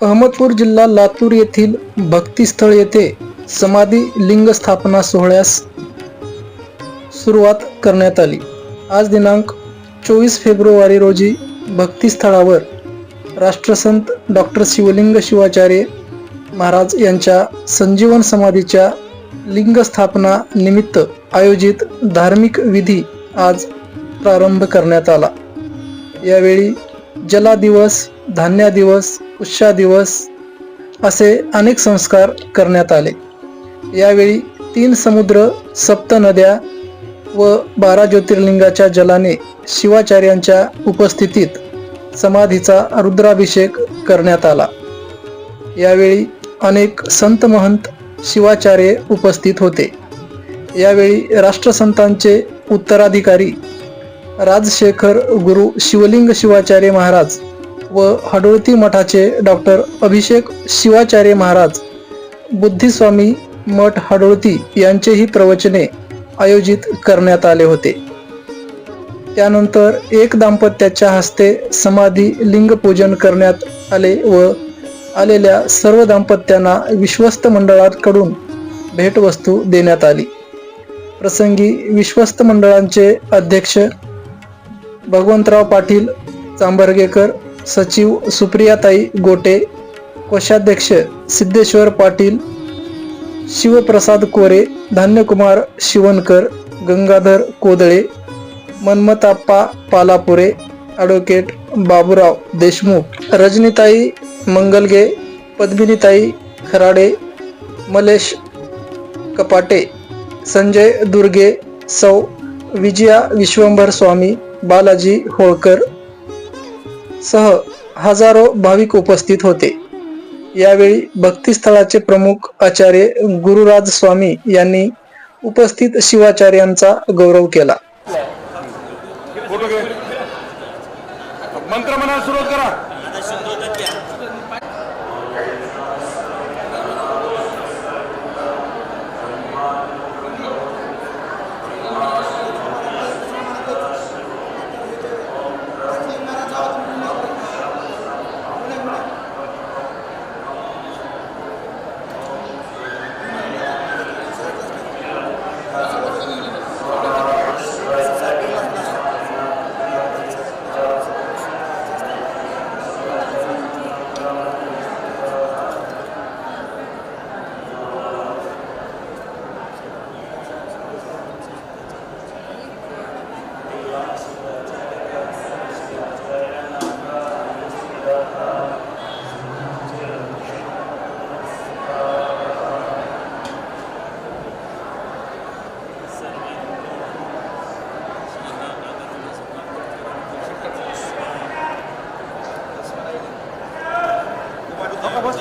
अहमदपूर जिल्हा लातूर येथील भक्तीस्थळ येथे समाधी लिंग स्थापना सोहळ्यास सुरुवात करण्यात आली. आज दिनांक चोवीस फेब्रुवारी रोजी भक्तीस्थळावर राष्ट्रसंत डॉक्टर शिवलिंग शिवाचार्य महाराज यांच्या संजीवन समाधीच्या लिंग स्थापना निमित्त आयोजित धार्मिक विधी आज प्रारंभ करण्यात आला. यावेळी जला दिवस धान्य दिवस उत्साह दिवस असे अनेक संस्कार करण्यात आले. यावेळी तीन समुद्र सप्त नद्या व बारा ज्योतिर्लिंगाच्या जलाने शिवाचार्यांच्या उपस्थितीत समाधीचा रुद्राभिषेक करण्यात आला. यावेळी अनेक संत महंत शिवाचार्य उपस्थित होते. यावेळी राष्ट्रसंतांचे उत्तराधिकारी राजशेखर गुरु शिवलिंग शिवाचार्य महाराज व हडोळती मठाचे डॉक्टर अभिषेक शिवाचार्य महाराज बुद्धिस्वामी मठ हडोळती यांचेही प्रवचने आयोजित करण्यात आले होते. त्यानंतर एक दाम्पत्याच्या हस्ते समाधी लिंगपूजन करण्यात आले व आलेल्या सर्व दाम्पत्यांना विश्वस्त मंडळाकडून भेटवस्तू देण्यात आली. प्रसंगी विश्वस्त मंडळांचे अध्यक्ष भगवंतराव पाटील चांबर्गेकर सचिव सुप्रियाताई गोटे कोषाध्यक्ष सिद्धेश्वर पाटील शिवप्रसाद कोरे धान्यकुमार शिवणकर गंगाधर कोदळे मनमताप्पा पालापुरे ॲडव्होकेट बाबूराव देशमुख रजनीताई मंगलगे पद्मिनीताई खराडे मलेश कपाटे संजय दुर्गे सौ विजया विश्वंभर स्वामी बालाजी होळकर सह हजारो भाविक उपस्थित होते. यावेळी भक्तिस्थळाचे प्रमुख आचार्य गुरुराज स्वामी यांनी उपस्थित शिवाचार्यांचा गौरव केला. Apa bos?